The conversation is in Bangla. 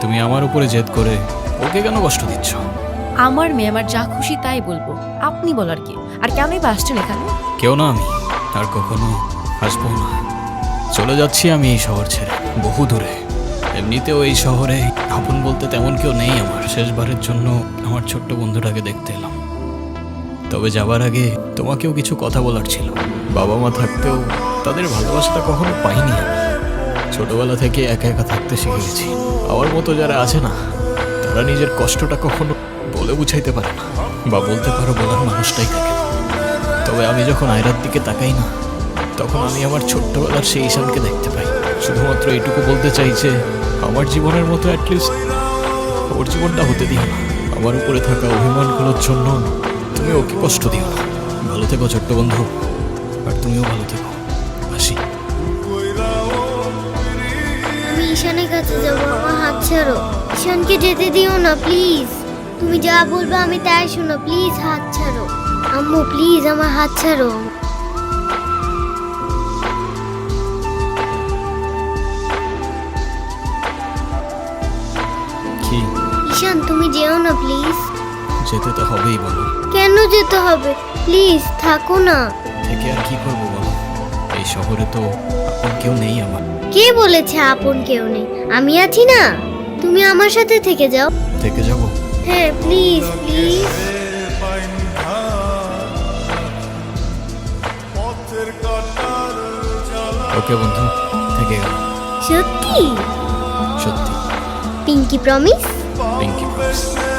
তুমি আমার উপরে জেদ করে ওকে কেন কষ্ট দিচ্ছ? আমার মেয়ে আমার যা খুশি তাই বলব। আপনি বলার কি? আর কেনই বা আসছেন এখানে? কেউ না আমি আর কখনো আসব না। চলে যাচ্ছি আমি এই শহর ছেড়ে বহু দূরে। এমনিতেও এই শহরে আপন বলতে তেমন কেউ নেই আমার। শেষবারের জন্য আমার ছোট্ট বন্ধুটাকে দেখতে এলাম। তবে যাবার আগে তোমাকেও কিছু কথা বলার ছিল। বাবা মা থাকতেও তাদের ভালোবাসাটা কখনো পাইনি আমি। ছোটবেলা থেকে একা একা থাকতে শিখে গেছি আমার মতো যারা আছে না, তারা নিজের কষ্টটা কখনো বলে বুঝাইতে পারে না বা বলতে পারো বলার মানুষটাই থাকে। তবে আমি যখন আয়রার দিকে তাকাই না, তখন আমি আমার ছোট্টবেলার সেই ঈশানকে দেখতে পাই। শুধুমাত্র এইটুকু বলতে চাই যে, আমার জীবনের মতো অ্যাটলিস্ট ওর জীবনটা হতে দিও না। আমার উপরে থাকা অভিমানগুলোর জন্য তুমি ওকে কষ্ট দিও না। ভালো থেকো ছোট্ট বন্ধু, আর তুমিও ভালো থেকো। ঈশানের কাছে যাব আমার হাত ছাড়ো। ঈশানকে যেতে দিও না প্লিজ তুমি যা বলবে আমি তাই শোনো প্লিজ হাত ছাড়ো। আম্মু প্লিজ আমার হাত ছাড়ো। কি? ঈশান তুমি যেও না প্লিজ যেতে তো হবেই বলো। কেন যেতে হবে? প্লিজ থাকো না। থেকে আর কি করব বলো? এই শহরে তো কেউ নেই আমার। কে বলেছে আপন কেউ নেই? আমি আছি না। তুমি আমার সাথে থেকে যাও। থেকে যাব? হ্যাঁ প্লিজ প্লিজ ওকে বন্ধু থেকে গেল। সত্যি? সত্যি। Pinky promise pinky promise